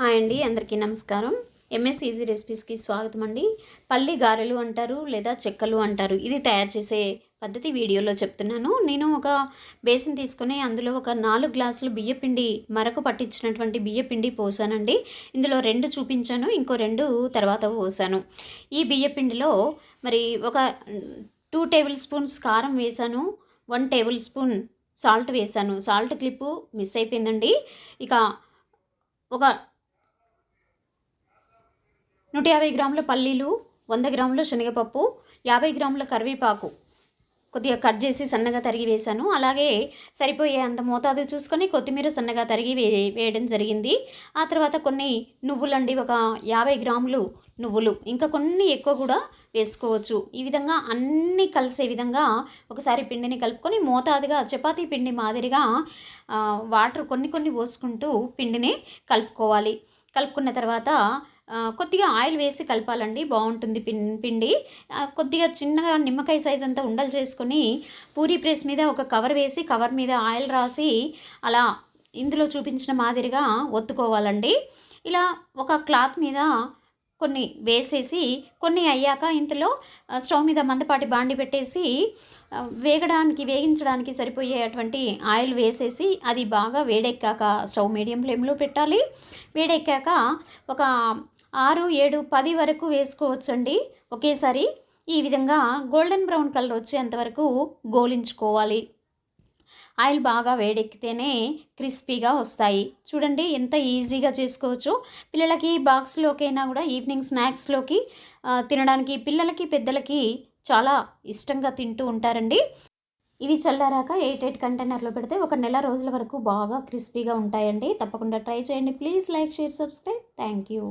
Hi అండి అందరికీ నమస్కారం. ఎంఎస్ ఈజీ రెసిపీస్కి స్వాగతం అండి. పల్లి గారెలు అంటారు లేదా చెక్కలు అంటారు ఇది తయారు చేసే పద్ధతి వీడియోలో చెప్తున్నాను. నేను ఒక బేసిన్ తీసుకొని అందులో ఒక నాలుగు గ్లాసులు బియ్యపిండి మరక పట్టించినటువంటి బియ్యపిండి పోసానండి. ఇందులో రెండు చూపించాను ఇంకో రెండు తర్వాత పోసాను. ఈ బియ్యపిండిలో మరి ఒక టూ టేబుల్ స్పూన్స్ కారం వేసాను వన్ టేబుల్ స్పూన్ సాల్ట్ వేసాను. సాల్ట్ క్లిప్పు మిస్ అయిపోయిందండి. ఇక ఒక నూట యాభై గ్రాముల పల్లీలు వంద గ్రాముల శనగపప్పు యాభై గ్రాముల కరివేపాకు కొద్దిగా కట్ చేసి సన్నగా తరిగి వేశాను. అలాగే సరిపోయే అంత మోతాదు చూసుకొని కొత్తిమీర సన్నగా తరిగి వే వేయడం జరిగింది. ఆ తర్వాత కొన్ని నువ్వులండి ఒక యాభై గ్రాములు నువ్వులు ఇంకా కొన్ని ఎక్కువ కూడా వేసుకోవచ్చు. ఈ విధంగా అన్నీ కలిసే విధంగా ఒకసారి పిండిని కలుపుకొని మోతాదుగా చపాతీ పిండి మాదిరిగా వాటర్ కొన్ని కొన్ని పోసుకుంటూ పిండిని కలుపుకోవాలి. కలుపుకున్న తర్వాత కొద్దిగా ఆయిల్ వేసి కలపాలండి బాగుంటుంది పిన్ పిండి. కొద్దిగా చిన్నగా నిమ్మకాయ సైజ్ అంతా ఉండలు చేసుకొని పూరీ ప్రెస్ మీద ఒక కవర్ వేసి కవర్ మీద ఆయిల్ రాసి అలా ఇందులో చూపించిన మాదిరిగా ఒత్తుకోవాలండి. ఇలా ఒక క్లాత్ మీద కొన్ని వేసేసి కొన్ని అయ్యాక ఇంతలో స్టవ్ మీద మందపాటి బాండి పెట్టేసి వేగడానికి వేగించడానికి సరిపోయేటువంటి ఆయిల్ వేసేసి అది బాగా వేడెక్కాక స్టవ్ మీడియం ఫ్లేమ్లో పెట్టాలి. వేడెక్కాక ఒక ఆరు ఏడు పది వరకు వేసుకోవచ్చండి. ఒకేసారి ఈ విధంగా గోల్డెన్ బ్రౌన్ కలర్ వచ్చేంత వరకు గోలించుకోవాలి. ఆయిల్ బాగా వేడెక్కితేనే క్రిస్పీగా వస్తాయి. చూడండి ఎంత ఈజీగా చేసుకోవచ్చు. పిల్లలకి బాక్స్లోకైనా కూడా ఈవినింగ్ స్నాక్స్లోకి తినడానికి పిల్లలకి పెద్దలకి చాలా ఇష్టంగా తింటూ ఉంటారండి. ఇవి చల్లారాక ఎయిట్ ఎయిట్ కంటైనర్లో పెడితే ఒక నెల రోజుల వరకు బాగా క్రిస్పీగా ఉంటాయండి. తప్పకుండా ట్రై చేయండి. Please like share subscribe. Thank you.